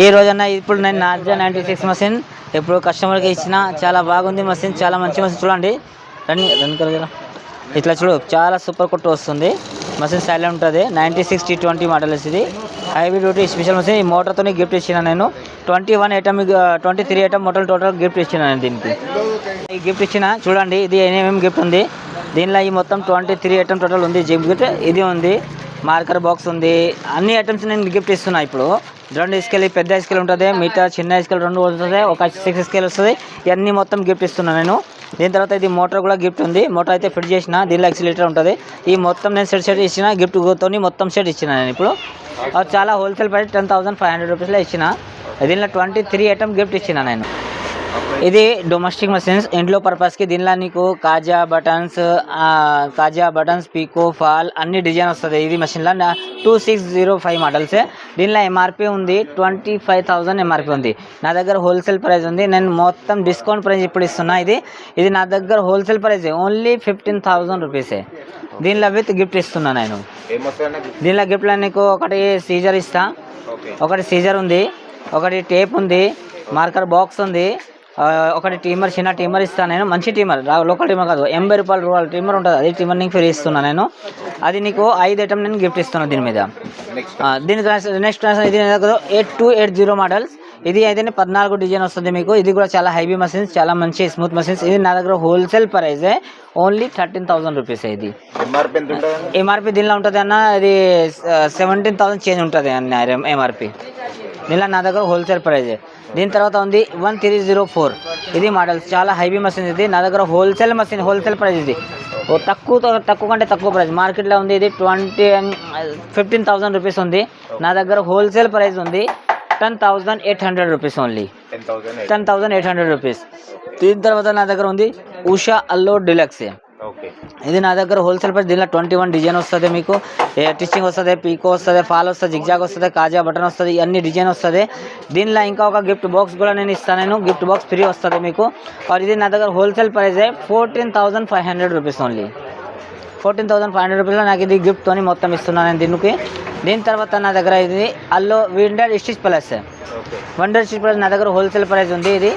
ఈ రోజన్నా ఇప్పుడు నేను నార్జా నైంటీ సిక్స్ మషిన్ ఇప్పుడు కస్టమర్కి ఇచ్చిన చాలా బాగుంది మషిన్ చాలా మంచి మషిన్ చూడండి. రన్ రన్ కదా ఇట్లా చూడు చాలా సూపర్ కొట్టు వస్తుంది. మషిన్ సైలెంట్ ఉంటుంది. Ninety six T twenty model ఇది. హైవీ డ్యూటీ స్పెషల్ మషిన్ ఈ మోటార్తో గిఫ్ట్ ఇచ్చిన నేను. Twenty one item twenty three item motor total gift ఇచ్చిన నేను దీనికి. ఈ గిఫ్ట్ ఇచ్చిన చూడండి ఇది ఏమేమి గిఫ్ట్ ఉంది. దీనిలో ఈ మొత్తం ట్వంటీ త్రీ ఐటమ్ టోటల్ ఉంది. గిఫ్ట్ ఇది ఉంది. మార్కర్ బాక్స్ ఉంది. అన్ని ఐటమ్స్ నేను గిఫ్ట్ ఇస్తున్నా ఇప్పుడు. రెండు స్కేల్ పెద్ద స్కేల్ ఉంటుంది మిగతా చిన్న స్కేల్ రెండు వస్తుంది ఒక సిక్స్ స్కేల్ వస్తుంది. ఇవన్నీ మొత్తం గిఫ్ట్ ఇస్తున్నాను నేను. దీని తర్వాత ఇది మోటార్ కూడా గిఫ్ట్ ఉంది. మోటార్ అయితే ఫిట్ చేసిన దీనిలో ఎక్సిలేటర్ ఉంటుంది. ఈ మొత్తం నేను సెట్ సెట్ ఇచ్చిన గిఫ్ట్ తోని మొత్తం సెట్ ఇచ్చిన నేను ఇప్పుడు. అది చాలా wholesale price ten thousand five hundred రూపీస్లో ఇచ్చిన. దీనిలో ట్వంటీ త్రీ ఐటమ్ గిఫ్ట్ ఇచ్చిన నేను. ఇది డొమెస్టిక్ మషిన్స్ ఇంట్లో పర్పస్కి దీనిలో నీకు కాజా బటన్స్ కాజా బటన్స్ పీకో ఫాల్ అన్ని డిజైన్ వస్తుంది. ఇది మషిన్లో two six zero five models దీనిలో ఎంఆర్పి ఉంది. ట్వంటీ ఫైవ్ థౌజండ్ ఎంఆర్పి ఉంది. నా దగ్గర హోల్సేల్ ప్రైస్ ఉంది. నేను మొత్తం డిస్కౌంట్ ప్రైస్ ఇప్పుడు ఇస్తున్నా. ఇది ఇది నా దగ్గర wholesale price only fifteen thousand రూపీసే దీనిలో విత్ గిఫ్ట్ ఇస్తున్నా నేను. దీనిలో గిఫ్ట్లో నీకు ఒకటి సీజర్ ఇస్తా. ఒకటి సీజర్ ఉంది. ఒకటి టేప్ ఉంది. మార్కర్ బాక్స్ ఉంది. ఒకటి టీమర్ చిన్న టీమర్ ఇస్తాను నేను. మంచి టీమర్. లోకల్ టీమర్ కాదు. ఎనభై రూపాయలు రూపాయల టీమర్ ఉంటుంది. అది టీమర్ నీకు ఫ్రీ ఇస్తున్నా నేను. అది నీకు ఐదు ఐటమ్ నేను గిఫ్ట్ ఇస్తున్నాను దీని మీద. దీని నెక్స్ట్ ఇది eight two eight zero models. ఇది అయితే పద్నాలుగు డిజైన్ వస్తుంది మీకు. ఇది కూడా చాలా హైవీ మషిన్స్ చాలా మంచి స్మూత్ మషిన్స్ ఇది నా దగ్గర wholesale price only thirteen thousand rupees ఇది. ఎంఆర్పి దీనిలో ఉంటుంది అన్న. ఇది సెవెంటీన్ థౌసండ్ చేంజ్ ఉంటుంది అన్న ఎంఆర్పి దీనిలో నా దగ్గర హోల్సేల్ ప్రైజ్ దీని తర్వాత ఉంది వన్ త్రీ జీరో ఫోర్ ఇది మోడల్స్ చాలా హైవీ మషిన్ ఇది. నా దగ్గర హోల్సేల్ మషిన్ హోల్సేల్ ప్రైస్ ఇది. ఓ తక్కువ తక్కువ కంటే తక్కువ ప్రైస్ మార్కెట్లో ఉంది ఇది ట్వంటీ ఫిఫ్టీన్ థౌసండ్ రూపీస్ ఉంది. నా దగ్గర హోల్సేల్ ప్రైస్ ఉంది ten thousand eight hundred rupees only ten thousand eight hundred rupees దీని తర్వాత నా దగ్గర ఉంది ఉషా అల్లో డిలక్స్ ఇది నా దగ్గర హోల్సేల్ ప్రైస్ దీనిలో ట్వంటీ వన్ డిజైన్ వస్తుంది మీకు. ఏ టిచ్చింగ్ వస్తుంది పీకో వస్తుంది ఫాల్ వస్తుంది జిగ్జాగ్ వస్తుంది కాజా బటన్ వస్తుంది అన్ని డిజైన్ వస్తుంది. దీనిలో ఇంకా ఒక గిఫ్ట్ బాక్స్ కూడా నేను ఇస్తాను నేను. గిఫ్ట్ బాక్స్ ఫ్రీ వస్తుంది మీకు. ఇది నా దగ్గర wholesale price fourteen thousand five hundred rupees only. Fourteen thousand five hundred రూపీస్లో నాకు ఇది గిఫ్ట్తోని మొత్తం ఇస్తున్నాను నేను దీనికి. దీని తర్వాత నా దగ్గర ఇది అల్లో wonder stitch plus. Wonder stitch plus నా దగ్గర హోల్సేల్ ప్రైస్ ఉంది ఇది.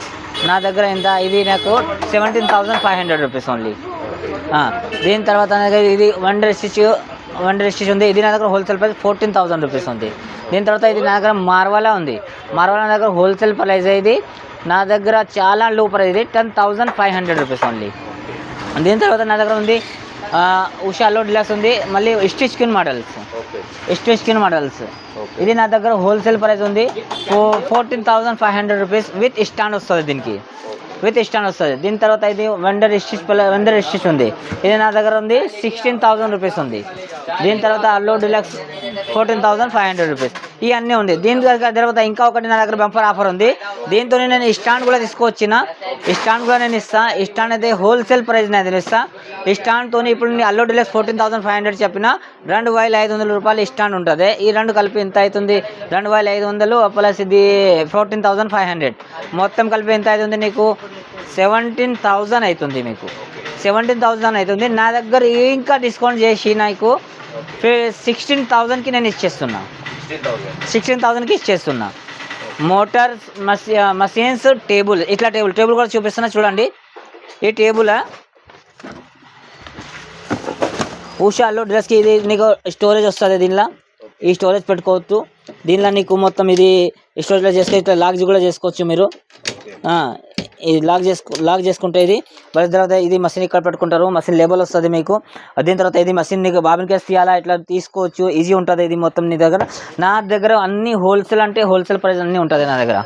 నా దగ్గర ఎంత ఇది నాకు seventeen thousand five hundred rupees only. దీని తర్వాత ఇది వండర్ స్టిచ్ వండర్ స్టిచ్ ఉంది. ఇది నా దగ్గర wholesale price fourteen thousand rupees ఉంది. దీని తర్వాత ఇది నా దగ్గర మార్వాలా ఉంది. మార్వాలా నా దగ్గర హోల్సేల్ ప్రైస్ ఇది. నా దగ్గర చాలా లో ప్రైస్ ఇది. Ten thousand five hundred rupees only దీని తర్వాత నా దగ్గర ఉంది ఉషాలో డిలక్స్ ఉంది. మళ్ళీ stitch skin models stitch skin models ఇది నా దగ్గర హోల్సేల్ ప్రైస్ ఉంది. Fourteen thousand five hundred rupees with stand వస్తుంది దీనికి. విత్ స్టాండ్ వస్తుంది. దీని తర్వాత ఇది వెండర్ స్టిచ్ వెండర్ స్టిచ్ ఉంది. ఇది నా దగ్గర ఉంది సిక్స్టీన్ థౌసండ్ రూపీస్ ఉంది. దీని తర్వాత అల్లో deluxe fourteen thousand five hundred rupees ఇవన్నీ ఉంది. దీని తర్వాత ఇంకా ఒకటి నా దగ్గర బంపర్ ఆఫర్ ఉంది. దీంతో నేను స్టాండ్ కూడా తీసుకొచ్చిన ఈ స్టాండ్ కూడా నేను ఇస్తా. స్టాండ్ అయితే హోల్సేల్ ప్రైస్ నేను ఇస్తా. ఈ స్టాండ్తో ఇప్పుడు నేను అల్లో deluxe fourteen thousand five hundred చెప్పిన. రెండు వేల ఐదు వందల రూపాయలు స్టాండ్ ఉంటుంది. ఈ రెండు కలిపి ఎంత అవుతుంది రెండు వేల ఐదు వందలు ప్లస్ ఇది ఫోర్టీన్ థౌసండ్ ఫైవ్ హండ్రెడ్ మొత్తం కలిపి ఎంత అవుతుంది నీకు? సెవెంటీన్ థౌజండ్ అవుతుంది మీకు. సెవెంటీన్ థౌజండ్ అవుతుంది నా దగ్గర ఇంకా డిస్కౌంట్ చేసి నాకు సిక్స్టీన్ థౌజండ్కి నేను ఇచ్చేస్తున్నా. సిక్స్టీన్ థౌసండ్ సిక్స్టీన్ థౌజండ్కి ఇచ్చేస్తున్నా. మోటార్ మషిన్స్ టేబుల్ ఇట్లా టేబుల్ టేబుల్ కూడా చూపిస్తున్నా చూడండి. ఈ టేబుల్ ఉషాలో డ్రెస్కి ఇది నీకు స్టోరేజ్ వస్తుంది దీనిలో? ఈ స్టోరేజ్ పెట్టుకోవచ్చు దీనిలో నీకు మొత్తం ఇది స్టోరేజ్లో చేసుకోవచ్చు ఇట్లా లాక్ కూడా చేసుకోవచ్చు మీరు. ఇది లాక్ చేసుకో లాక్ చేసుకుంటే ఇది. మరి తర్వాత ఇది మసీన్ ఇక్కడ పెట్టుకుంటారు. మసీన్ లేబుల్ వస్తుంది మీకు. దీని తర్వాత ఇది మసీన్ నీకు బాబిన్ కేసు తీయాలా ఇట్లా తీసుకోవచ్చు. ఈజీ ఉంటుంది ఇది మొత్తం నీ దగ్గర. నా దగ్గర అన్ని హోల్సేల్ అంటే హోల్సేల్ ప్రైస్ అన్నీ ఉంటుంది నా దగ్గర.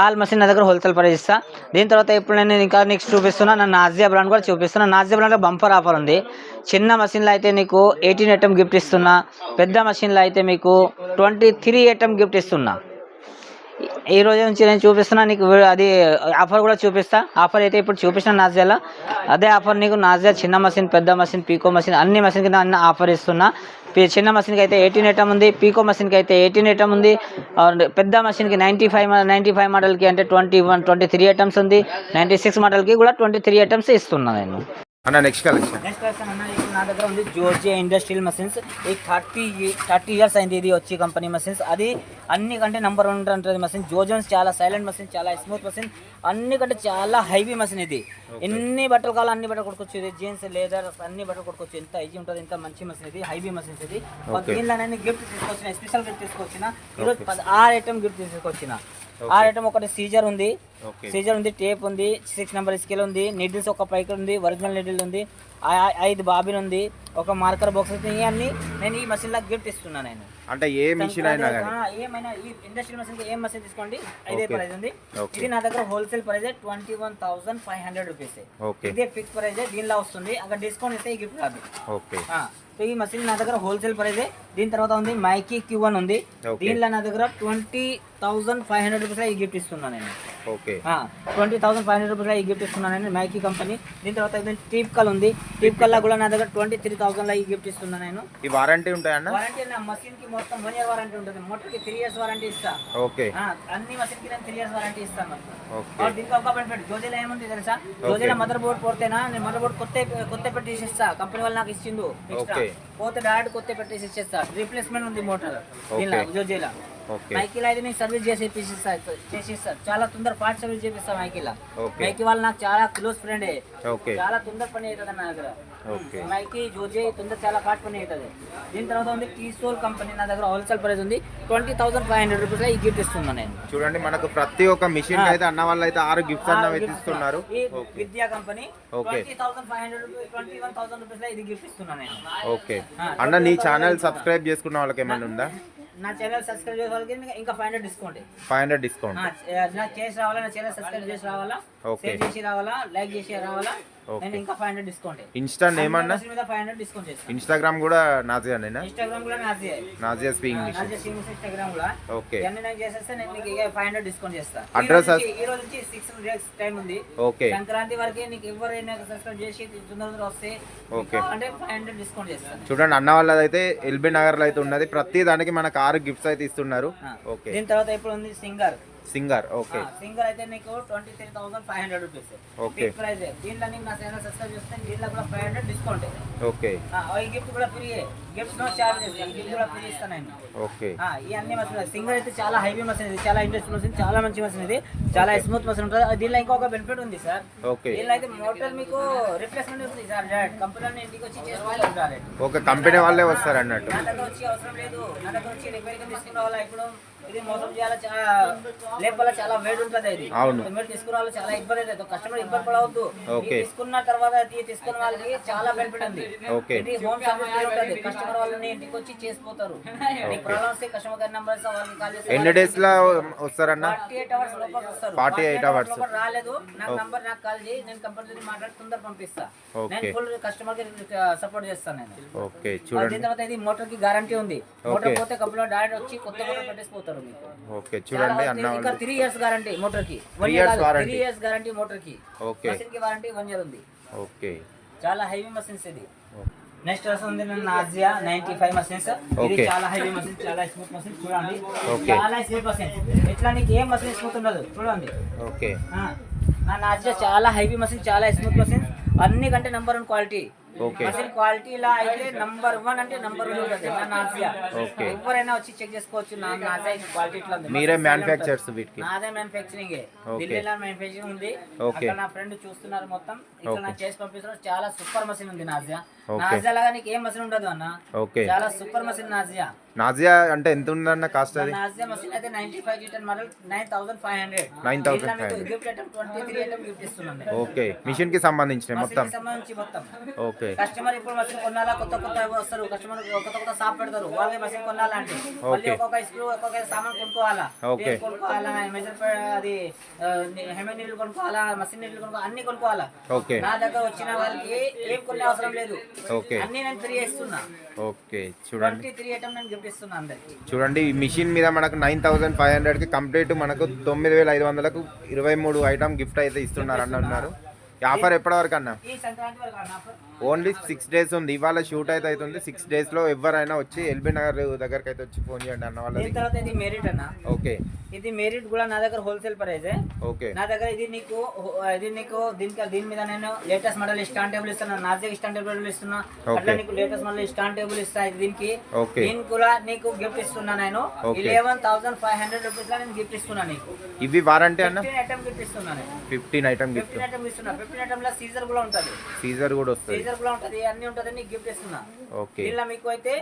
ఆల్ మసీన్ నా దగ్గర హోల్సేల్ ప్రైస్ ఇస్తా. దీని తర్వాత ఇప్పుడు నేను ఇంకా నెక్స్ట్ చూపిస్తున్నా. నా నాజియా బ్రాండ్ కూడా చూపిస్తున్నా. నాజియా బ్రాండ్లో బంపర్ ఆఫర్ ఉంది. చిన్న మసీన్లో అయితే నీకు ఎయిటీన్ ఐటమ్ గిఫ్ట్ ఇస్తున్నా. పెద్ద మషిన్లో అయితే మీకు ట్వంటీ త్రీ ఐటమ్ గిఫ్ట్ ఇస్తున్నా. ఈ రోజు నుంచి నేను చూపిస్తున్నా నీకు అది ఆఫర్ కూడా చూపిస్తా. ఆఫర్ అయితే ఇప్పుడు చూపించిన నాజియాలో. అదే ఆఫర్ నీకు నాజియా చిన్న మషిన్ పెద్ద మషిన్ పీకో మషిన్ అన్ని మషిన్ కింద అన్ని ఆఫర్ ఇస్తున్నా. పీ- చిన్న మషిన్కి అయితే ఎయిటీన్ ఐటమ్ ఉంది పీకో మషిన్కి అయితే ఎయిటీన్ ఐటమ్ ఉంది. పెద్ద మషిన్కి నైంటీ ఫైవ్ నైంటీ ఫైవ్ మోడల్కి అంటే twenty one twenty three items ఉంది. నైంటీ సిక్స్ మోడల్కి కూడా ట్వంటీ త్రీ ఐటమ్స్ ఇస్తున్నా నేను. అన్న నెక్స్ట్ కలెక్షన్ నెక్స్ట్ నా దగ్గర ఉంది జోర్జియా ఇండస్ట్రియల్ మషిన్స్ ఈ థర్టీ థర్టీ ఇయర్స్ అయింది ఇది వచ్చి కంపెనీ మషిన్స్ అది అన్ని కంటే నెంబర్ వన్ ఉంటుంది మషిన్ జోజన్స్ చాలా సైలెంట్ మషిన్ చాలా స్మూత్ మషిన్ అన్ని కంటే చాలా హైవీ మషిన్ ఇది. ఎన్ని బట్టలు కావాలో అన్ని బట్టలు కొట్టుకోవచ్చు ఇది జీన్స్ లేదర్ అన్ని బట్టలు కొట్టుకోవచ్చు ఎంత ఈజీ ఉంటుంది ఎంత మంచి మషిన్ ఇది. హైవీ మషిన్స్ ఇది. దీనిలో నేను గిఫ్ట్ తీసుకొచ్చిన స్పెషల్ గిఫ్ట్ తీసుకొచ్చిన. ఈరోజు ఆరు ఐటమ్ గిఫ్ట్ తీసుకొచ్చిన. ఆరు ఐటమ్ ఒకటి సీజర్ ఉంది. సీజర్ ఉంది టేప్ ఉంది సిక్స్ నెంబర్ స్కేల్ ఉంది నీడిల్స్ ఒక పైకి ఉంది ఒరిజినల్ నీడిల్ ఉంది ఐదు బాబిన్ ఉంది ఒక మార్కర్ బాక్స్ ఉంది ఇవన్నీ నేను ఈ మషిన్ లా గిఫ్ట్ ఇస్తున్నాను నేను. అంటే ఏ మిషన్ అయినా ఏమైనా ఈ ఇండస్ట్రియల్ మషిన్ ఏం మషిన్ తీసుకోండి ఇదే Okay. ప్రైస్ ఉంది. ఇది నా దగ్గర wholesale price twenty one thousand five hundred rupees ఇదే ఫిక్స్ ప్రైస్ దీనిలో వస్తుంది అక్కడ డిస్కౌంట్ ఇస్తే ఈ గిఫ్ట్ రాదు. ఓకే సో ఈ మషిన్ నా దగ్గర హోల్సేల్ ప్రైస్ దీని తర్వాత ఉంది మైకీ క్యూ వన్ ఉంది. దీనిలో నా దగ్గర twenty thousand five hundred rupees ఈ గిఫ్ట్ ఇస్తున్నాను నేను. Okay twenty thousand five hundred rupees ఈ గిఫ్ట్ ఇస్తున్నాను నేను మైకీ కంపెనీ. దీని తర్వాత టీప్ కల్ ఉంది. టీప్ కల్లా కూడా నా దగ్గర ట్వంటీ త్రీ థౌసండ్ ఈ గిఫ్ట్ ఇస్తున్నాను నేను. ఈ వారంటీ ఉంటాయన్న వారంటీ నా మషిన్కి మొత్తం వన్ ఇయర్ వారంటీ ఉంటుంది. మోటార్కి త్రీ ఇయర్స్ వారంటీ ఇస్తా. ఓకే. అన్ని మషిన్కి నేను త్రీ ఇయర్స్ వారంటీ ఇస్తాను ఓకే. దీనికి ఒక బెనిఫిట్ జోజీలో ఏముంది తెలుసా? జోజీలో మదర్ బోర్డ్ పోతేనా? నేను మదర్ బోర్డ్ కొత్త కొత్త పెట్టేసి ఇస్తా కంపెనీ వాళ్ళు నాకు ఇచ్చిండు. పోతే డైరెక్ట్ కొత్త పెట్టేసి ఇచ్చేస్తా రీప్లేస్మెంట్ ఉంది మోటార్. దీనిలో జోజీలో ఓకే మైకిల్ అయితే నీకు సర్వీస్ చేసి ఇప్పిస్తా చేసి ఇస్తా చాలా తొందర పార్ట్ సర్వీస్ చేపిస్తా మైకిల్ మైకి వాళ్ళు నాకు చాలా క్లోజ్ ఫ్రెండ్ చాలా తొందర పని అవుతుంది నా దగ్గర. మైకి జోజే తొందర చాలా పార్ట్ పని అవుతుంది. దీని తర్వాత ఉంది టీసోల్ కంపెనీ నా దగ్గర హోల్సేల్ ప్రైస్ ఉంది. Twenty thousand five hundred rupees ఈ గిఫ్ట్ ఇస్తున్నాను నేను. చూడండి మనకు ప్రతి ఒక్క మిషన్ అయితే అన్న వాళ్ళు అయితే ఆరు గిఫ్ట్స్ అన్న ఇస్తున్నారు. Vidya company. Twenty thousand five hundred rupees twenty one thousand rupees ఇది గిఫ్ట్ ఇస్తున్నాను నేను. ఓకే అన్న నీ ఛానల్ సబ్స్క్రైబ్ చేసుకున్న వాళ్ళకి ఏమైనా ఉందా? నా ఛానల్ సబ్స్క్రైబ్ చేసే వాళ్ళకి ఇంకా five hundred discount five hundred discount చేసి రావాలా నా ఛానల్ సబ్స్క్రైబ్ చేసి రావాలా. షేర్ చేసి రావాలా? లైక్ చేసి రావాలా? ఓకే. నేను ఇంకా five hundred discount insta five hundred discount చేస్తాను ఇన్స్టాగ్రామ్ కూడా ఇన్స్టాగ్రామ్ నాజియా ఇన్స్టాగ్రామ్ కూడా ఓకే ఇవన్నీ నేను చేసేస్తే నేను మీకు ఫైవ్ హండ్రెడ్ డిస్కౌంట్ చేస్తాను Address ఈ రోజు నుంచి- సిక్స్ డేస్ టైం ఉంది. ఓకే సంక్రాంతి వరకు నీకు ఎవరైనా సబ్స్క్రైబ్ చేసి తొందర తొందర వస్తే ఓకే. అంటే ఫైవ్ హండ్రెడ్ డిస్కౌంట్ చేస్తాను చూడండి అన్న వాళ్ళదైతే ఎల్బీ నగర్లో అయితే ఉన్నది. ప్రతి దానికి మనకు ఆరు గిఫ్ట్స్ అయితే ఇస్తున్నారు. ఓకే దీని తర్వాత ఇప్పుడు ఉంది సింగర్. Singer okay. సింగర్ అయితే నీకు twenty three thousand five hundred rupees okay. Price దీంట్లో నీకు నా ఛానల్ సబ్స్క్రైబ్ చేస్తే దీంట్లో కూడా ఫైవ్ హండ్రెడ్ డిస్కౌంట్ ఓకే. ఈ గిఫ్ట్ కూడా ఫ్రీ గిఫ్ట్ నో చార్జెస్ ఈ గిఫ్ట్ కూడా ఫ్రీ ఇస్తాను నేను. ఓకే. ఈ అన్ని మసీన్ సింగర్ అయితే చాలా హైవీ మసీన్ ఇది. చాలా ఇంట్రెస్ట్ మసీన్ చాలా మంచి మసీన్ ఇది. చాలా స్మూత్ మసీన్ ఉంటుంది. దీనిలో ఇంకొక బెనిఫిట్ ఉంది సార్ ఓకే. దీనిలో అయితే మోటార్ మీకు రిప్లేస్మెంట్ ఉంటుంది సార్ డైరెక్ట్ కంపెనీ ఇంటికి వచ్చి చేసుకోవాలి ఓకే కంపెనీ వాళ్ళే వస్తారు అన్నట్టు. నా దగ్గర వచ్చి అవసరం లేదు. నా దగ్గర వచ్చి రిపేర్ కింద తీసుకురావాలా ఇప్పుడు ఇది మోసం చేయాలి లేపల చాలా వేడి ఉంటుంది అవును. మీరు తీసుకురావాలి చాలా ఇబ్బంది అవుతుంది కస్టమర్ ఇబ్బంది పడవద్దు. తీసుకున్న తర్వాత తీసుకున్న వాళ్ళకి చాలా బెనిఫిట్ ఉంది. ఇది హోమ్ ఉంటుంది. కస్టమర్ వాళ్ళని ఇంటికి వచ్చి చేసిపోతారు. కస్టమర్ కేర్ వాళ్ళకి కాల్ ఎన్ని డేస్లో వస్తారన్న? ఫార్టీ ఎయిట్ అవర్స్ లోపల వస్తారు 48 hours. లోపల రాలేదు. నాకు నంబర్ నాకు కాల్ చేయి. నేను కంపల్సరీ మాట్లాడి తొందర పంపిస్తా. నేను ఫుల్ కస్టమర్కి సపోర్ట్ చేస్తాను నేను. ఓకే ఆ, చూడండి. దీని తర్వాత ఇది మోటార్కి గ్యారంటీ ఉంది. మోటార్. పోతే కంపెనీ డైరెక్ట్ వచ్చి కొత్త మోటార్ పెట్టేసిపోతారు మీకు. ఓకే చూడండి అన్న ఇంకా త్రీ ఇయర్స్ గ్యారంటీ మోటార్కి. త్రీ ఇయర్స్ గ్యారంటీ మోటార్కి ఓకే మషిన్కి వారంటీ వన్ ఇయర్ ఉంది. ఓకే చాలా హైవీ మషిన్స్ ఇది. నెక్స్ట్ వస్తుంది నాజియా నైన్టీ ఫైవ్ ఇది. చాలా హైవీ చాలా స్మూత్ మషిన్ చూడండి. Okay. చాలా స్మూత్ మషిన్ ఇట్లా నీకు ఏం స్మూత్ ఉండదు? చూడండి. ఓకే నా నాజియా చాలా హైవీ మషిన్ చాలా స్మూత్ అన్ని కంటే నెంబర్ వన్ క్వాలిటీ క్వాలిటీలా అయితే నంబర్ వన్ అంటే నంబర్ వన్ ఉంటుంది నా నాజియా Okay. ఎవరైనా వచ్చి చెక్ చేసుకోవచ్చు నా క్వాలిటీ ఇట్లా ఉంది. మీరే మ్యానుఫ్యాక్చర్స్ వీటికి. నాదే మ్యానుఫ్యాక్చరింగ్ Okay. ఢిల్లీలో మ్యానుఫ్యాక్చరింగ్ ఉంది. నా ఫ్రెండ్ చూస్తున్నారు మొత్తం. ఇక్కడ నా చేసి పంపిస్తున్నారు. చాలా సూపర్ మషిన్ ఉంది నాజియా. నాజియా లాగా నీకు ఏం మషిన్ ఉండదు అన్న. ఓకే చాలా సూపర్ మషిన్ నాజియా నాజియా అంటే ఎంత ఉందన్న కాస్ట్ అది? నాజియా మషిన్ అయితే ninety five litre model nine thousand five hundred 9,500. Gift item twenty three item gift ఇస్తున్నాను ఓకే మిషన్కి సంబంధించిన మొత్తం? మషిన్ సంబంధించి మొత్తం. ఓకే కస్టమర్ ఇప్పుడు మషిన్ కొనాలా కొత్త కొత్త వస్తారు. కస్టమర్ కొత్త కొత్త షాప్ పెడతారు. వాళ్ళకి మషిన్ కొనాలంటే మళ్ళీ Okay. ఒక్కొక్క స్క్రూ ఒక్కొక్క సామాన్ కొనుక్కోవాలా. టేప్ కొనుక్కోవాలా? మెజర్ అది హెమెన్ నీళ్ళు కొనుక్కోవాలా? మషిన్ నీళ్ళు కొనుక్కోవాలా అన్ని కొనుక్కోవాలా? ఓకే నా దగ్గర వచ్చిన వాళ్ళకి ఏం కొనే అవసరం లేదు. ఓకే అన్ని నేను ఫ్రీ ఇస్తున్నా ఓకే చూడండి. ట్వంటీ త్రీ ఐటమ్ నేను అందరికి. చూడండి ఈ మిషన్ మీద మనకు నైన్ థౌసండ్ ఫైవ్ హండ్రెడ్కి కంప్లీట్ మనకు తొమ్మిది వేల ఐదు వందలకు ఇరవై మూడు ఐటమ్ గిఫ్ట్ అయితే ఇస్తున్నారు అన్న ఉన్నారు ఈ ఆఫర్ ఎప్పటి వరకు అన్న? ఈ సంక్రాంతి వరకు అన్న ఓన్లీ సిక్స్ డేస్ ఉంది. ఇవాళ షూట్ అయితే అవుతుంది. సిక్స్ డేస్లో ఎవరైనా వచ్చి ఎల్బీ నగర్ దగ్గరికి అయితే వచ్చి ఫోన్ చేయండి అన్న దీని తర్వాత ఇది మెరిట్ అన్న. ఓకే. ఇది మెరిట్ కూడా నా దగ్గర హోల్సేల్ ప్రైస్ ఓకే. నా దగ్గర ఇది నీకు ఇది నీకు దీనికి దీని మీద నేను లేటెస్ట్ మోడల్ స్టాండ్ టేబుల్ ఇస్తున్నా. నాజెక్ స్టాండ్ టేబుల్ ఇస్తున్నా. అట్లా నీకు లేటెస్ట్ మోడల్ స్టాండ్ టేబుల్ ఇస్తా దీనికి. దీనికి కూడా నీకు గిఫ్ట్ ఇస్తున్నా నేను. ఇలెవెన్ థౌసండ్ ఫైవ్ హండ్రెడ్ రూపీస్లో నేను గిఫ్ట్ ఇస్తున్నా నీకు. ఇవి వారంటీ అన్న? ఫిఫ్టీన్ ఐటమ్ గిఫ్ట్ ఇస్తున్నా నేను. ఫిఫ్టీన్ ఐటమ్ గిఫ్ట్ ఐటమ్ ఇస్తున్నా. ఫిఫ్టీన్ ఐటమ్లో సీజర్ కూడా ఉంటది. సీజర్ కూడా వస్తుంది. సీజర్ కూడా ఉంటది అన్ని ఉంటది నీకు గిఫ్ట్ ఇస్తున్నా. ఓకే. దీనిలో మీకు అయితే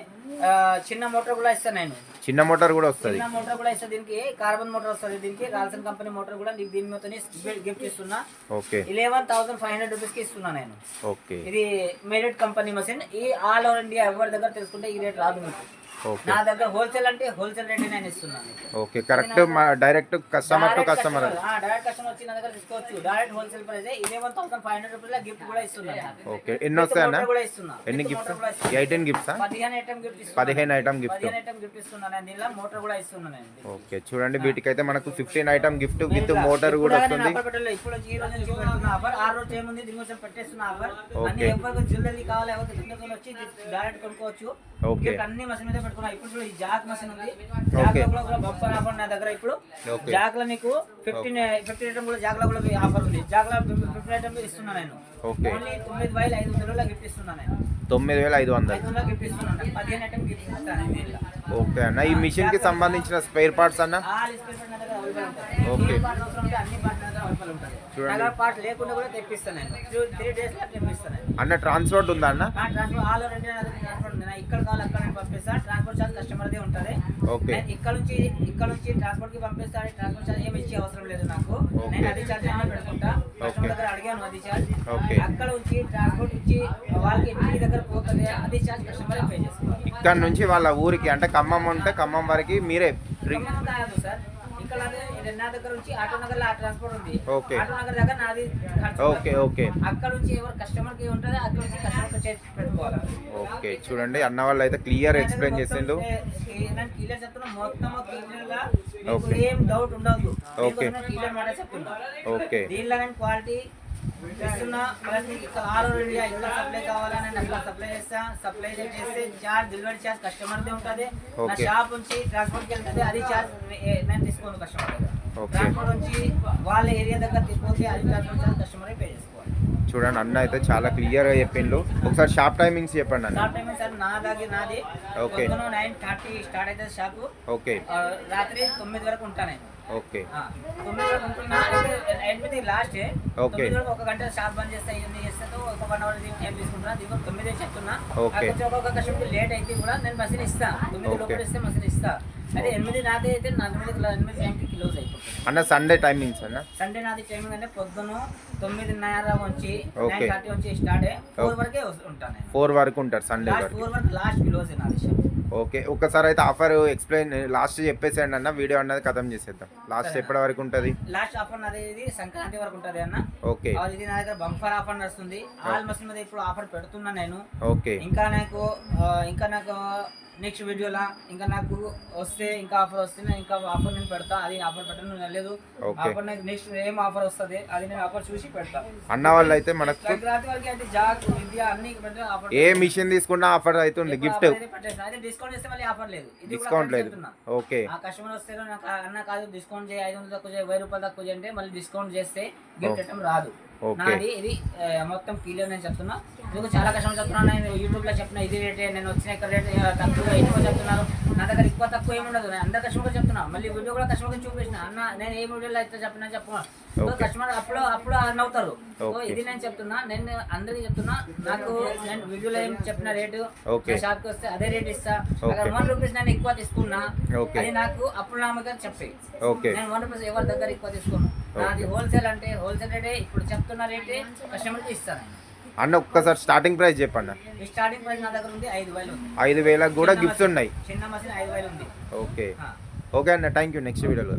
చిన్న మోటార్ కూడా ఇస్తాను నేను. చిన్న మోటార్ కూడా వస్తుంది. చిన్న మోటార్ కూడా ఇస్తా దీనికి కార్బన్ మోటార్ వస్తుంది దీనికి. రాల్సన్ కంపెనీ మోటార్ కూడా నీకు దీని మీద గిఫ్ట్ ఇస్తున్నా. Okay. Eleven thousand five hundred రూపీస్కి ఇస్తున్నా నేను. ఓకే. ఇది మెరిట్ కంపెనీ మషిన్ ఈ ఆల్ ఓవర్ ఇండియా ఎవరి దగ్గర తెలుసుకుంటే ఈ రేట్ రాదు మీకు. నా దగ్గర హోల్సేల్ అంటే హోల్సేల్ రేట్ నేను ఇస్తున్నాను. మీకు. Okay correct direct customer to customer customer, ఆ, డైరెక్ట్ కస్టమర్ వచ్చి నా దగ్గర తీసుకోవచ్చు. Direct wholesale price eleven thousand five hundred rupees gift కూడా ఇస్తున్నాను. ఓకే ఎన్ని ఎన్ని గిఫ్ట్స్ గిఫ్ట్సా పదిహేను ఐటమ్ గిఫ్ట్ ఇస్తున్నా. పదిహేను ఐటమ్ గిఫ్ట్ పదిహేను ఐటమ్ గిఫ్ట్ ఇస్తున్నాను. నేను దీనిలో మోటార్ కూడా ఇస్తున్నాను నేను ఓకే చూడండి వీటికైతే మనకు fifteen item gift with motor కూడా వస్తుంది. ఇప్పుడు ఈ రోజు ఆఫర్ ఆ రోజు ఏముంది? దీని కోసం పెట్టేస్తున్న ఆఫర్ అన్ని ఓకే. ఎవరికి జ్యువెలరీ కావాలి ఎవరికి జ్యువెలరీ వచ్చి డైరెక్ట్ కొనుక్కోవచ్చు. ఓకే. అన్ని మీద పెట్టుకున్నా ఇప్పుడు చూడు ఈ జాక్ మసీన్ ఉంది ఓకే. జాక్లో కూడా బంపర్ ఆఫర్ నా దగ్గర ఇప్పుడు. జాక్లో ఫిఫ్టీన్ ఫిఫ్టీన్ ఐటమ్ కూడా జాక్లో కూడా ఆఫర్ ఉంది జాక్లో ఫిఫ్టీన్ ఐటమ్ ఇస్తున్నా నేను ఓకే. ఓన్లీ తొమ్మిది వేల ఐదు వందల గిఫ్ట్ ఇస్తున్నా నేను తొమ్మిది వేల ఐదు వందలు ఐదు వందల గిఫ్ట్ ఇస్తున్నాను పదిహేను ఐటమ్ గిఫ్ట్ ఇస్తాను దీనిలో. ఓకే అన్న ఈ మిషన్కి సంబంధించిన స్పేర్ పార్ట్స్ అన్న ఆల్ స్పేస్ నా దగ్గర available ఉంటాయి. ఓకే. లేకుండా కూడా తెప్పిస్తాను నేను. days లో తెప్పిస్తాను నేను. అన్న ట్రాన్స్పోర్ట్ ఉందా అన్న? Transport all over India transport ఉంది. ఇక్కడ కావాలి అక్కడ ట్రాన్స్పోర్ట్ కస్టమర్దే ఉంటుంది. ఓకే. నేను ఇక్కడ నుంచి ఇక్కడ నుంచి ట్రాన్స్పోర్ట్కి పంపిస్తాను ట్రాన్స్పోర్ట్ చార్జ్ ఏమి ఇచ్చే అవసరం లేదు నాకు. నేను అది పెట్టుకుంటా? కస్టమర్ దగ్గర అడిగాను అది. అక్కడ నుంచి ట్రాన్స్పోర్ట్ ఇచ్చి వాళ్ళకి ఇంటి దగ్గర పోతుంది. అది చార్జ్ కస్టమర్ పే చేసుకోవాలి. ఇక్కడ నుంచి వాళ్ళ ఊరికి అంటే ఖమ్మం ఉంటే ఖమ్మం వరకు మీరే. ఫ్రీ ఖమ్మం కాదు సార్. ఇక్కడ నా దగ్గర నుంచి ఆటో నగర్లో ఆ ట్రాన్స్పోర్ట్ ఉంది. ఓకే. ఆటో నగర్ దగ్గర నాది ఓకే ఓకే. అక్కడ నుంచి ఎవరు కస్టమర్కి ఉంటుంది అక్కడ నుంచి కస్టమర్ చేసి పెట్టుకోవాలి. ఓకే చూడండి అన్న వాళ్ళు అయితే క్లియర్ ఎక్స్ప్లెయిన్ చేసిండు క్లియర్ చెప్తున్నా మొత్తం క్లియర్గా. ఏం డౌట్ ఉండదు. ఓకే. క్లియర్ మాట చెప్తున్నా. ఓకే. దీనిలో క్వాలిటీ ఇస్తున్నా. ప్లస్ మీకు సప్లై కావాలని సప్లై చేస్తా. సప్లై చేస్తే చార్జ్ డెలివరీ చార్జ్ కస్టమర్ దే ఉంటుంది. నా. షాప్ నుంచి వెళ్తుంది అది చార్జ్ నేను తీసుకోను కస్టమర్ ఓకే. ట్రాన్స్పోర్ట్ నుంచి వాళ్ళ ఏరియా దగ్గర తీసుకుంటే అది ట్రాన్స్పోర్ట్ చార్జ్ కస్టమర్ పే చేసుకోవాలి. చూడండి అన్న అయితే చాలా క్లియర్గా చెప్పిండు. ఒకసారి షాప్ టైమింగ్స్ చెప్పండి అన్న. షాప్ టైమింగ్ సార్ నా దగ్గర నాది ఓకే. నైన్ థర్టీ స్టార్ట్ అవుతుంది షాపు ఓకే రాత్రి తొమ్మిది వరకు ఉంటా నేను ఓకే. ఎనిమిది లాస్ట్ ఓకే. ఒక గంట షాప్ బంద్ చేస్తా ఇవన్నీ చేస్తాను ఒక వన్ అవర్ టైం తీసుకుంటున్నా. తొమ్మిది చెప్తున్నా. ఓకే. కస్టమర్ లేట్ అయితే కూడా నేను మసీన్ ఇస్తా. తొమ్మిది. లోపల ఇస్తే మసీన్ ఇస్తా. అదే ఎనిమిది నాది అయితే ఎనిమిది ఎనిమిది టైంకి క్లోజ్ అయిపోతుంది. అన్న సండే టైమింగ్స్ అన్న? సండే నాది టైమింగ్ అంటే పొద్దున తొమ్మిదిన్నర నుంచి. నైన్ థర్టీ నుంచి స్టార్ట్ ఫోర్. వరకే ఉంటాను ఫోర్ వరకు ఉంటారు సండే ఫోర్ వరకు. లాస్ట్ క్లోజ్ నాది. ఓకే ఒక్కసారి అయితే ఆఫర్ ఎక్స్ప్లెయిన్ లాస్ట్ చెప్పేసేయండి అన్న వీడియో అన్నది ఖతం చేసేద్దాం. లాస్ట్ ఎప్పటి వరకు ఉంటుంది? లాస్ట్ ఆఫర్ నాది ఇది సంక్రాంతి వరకు ఉంటుంది అన్న. ఓకే. ఇది నా దగ్గర బంపర్ ఆఫర్ నడుస్తుంది. ఆల్ మసీన్ మీద ఇప్పుడు ఆఫర్ పెడుతున్నా నేను. ఓకే. ఇంకా నాకు ఇంకా నాకు నెక్స్ట్ వీడియోలా ఇంకా నాకు వస్తే ఇంకా ఆఫర్ వస్తే నేను ఇంకా ఆఫర్ నేను పెడతా అది ఆఫర్ పెట్టను నేను లేదు. ఆఫర్ నాకు నెక్స్ట్ ఏం ఆఫర్ వస్తుంది అది నేను ఆఫర్ చూసి పెడతా అన్న వాళ్ళు అయితే మనకు సంక్రాంతి వరకు అయితే జాక్ విద్య అన్ని ఆఫర్ ఏ మిషన్ తీసుకున్నా ఆఫర్ అవుతుంది ఇప్పుడు గిఫ్ట్ అయితే. అయితే డిస్కౌంట్ చేస్తే మళ్ళీ ఆఫర్ లేదు ఇది డిస్కౌంట్ లేదు. ఓకే ఆ కస్టమర్ వస్తే నాకు అన్న కాదు డిస్కౌంట్ చేయి ఐదు వందలు తక్కువ చేయి వెయ్యి రూపాయలు తక్కువ చేయంటే మళ్ళీ డిస్కౌంట్ చేస్తే గిఫ్ట్. ఐటమ్ రాదు. నాది ఇది మొత్తం క్లియర్ నేను చెప్తున్నా. మీకు చాలా కస్టమర్ చెప్తున్నా నేను యూట్యూబ్లో చెప్పిన ఇది రేటే నేను వచ్చిన ఇక్కడ రేట్ తక్కువ ఎక్కువ చెప్తున్నారు. నా దగ్గర ఎక్కువ తక్కువ ఏమి ఉండదు. నేను అందరు కస్టమర్ చెప్తున్నా. మళ్ళీ వీడియో కూడా కస్టమర్ చూపించిన అన్న నేను ఏ వీడియోలో అయితే చెప్పినా చెప్పు ఓకే. కస్టమర్ అప్పుడు అప్పుడు నవ్వుతారు సో ఓకే. ఇది నేను చెప్తున్నా. నేను అందరికి చెప్తున్నా నాకు నేను వీడియోలో ఏం చెప్పిన రేటు. షాప్కి వస్తే అదే రేట్ ఇస్తా. అక్కడ వన్ రూపీస్ నేను ఎక్కువ తీసుకున్నా. అది నాకు అప్పుడు నామగా చెప్పి. ఓకే. నేను వన్ రూపీస్ ఎవరి దగ్గర ఎక్కువ తీసుకోను. నాది హోల్సేల్ అంటే హోల్సేల్ రేటే ఇప్పుడు చెప్తున్న రేటే కస్టమర్కి ఇస్తాను. అన్న ఒక్కసారి స్టార్టింగ్ ప్రైస్ చెప్పండి స్టార్టింగ్ ప్రైస్ నా దగ్గర ఉంది ఐదు వేలు ఐదు వేలకు కూడా గిఫ్ట్స్ ఉన్నాయి. చిన్న మసీన్ ఐదు వేలు ఉంది. ఓకే. ఓకే అన్న థ్యాంక్ యూ నెక్స్ట్ వీడియోలో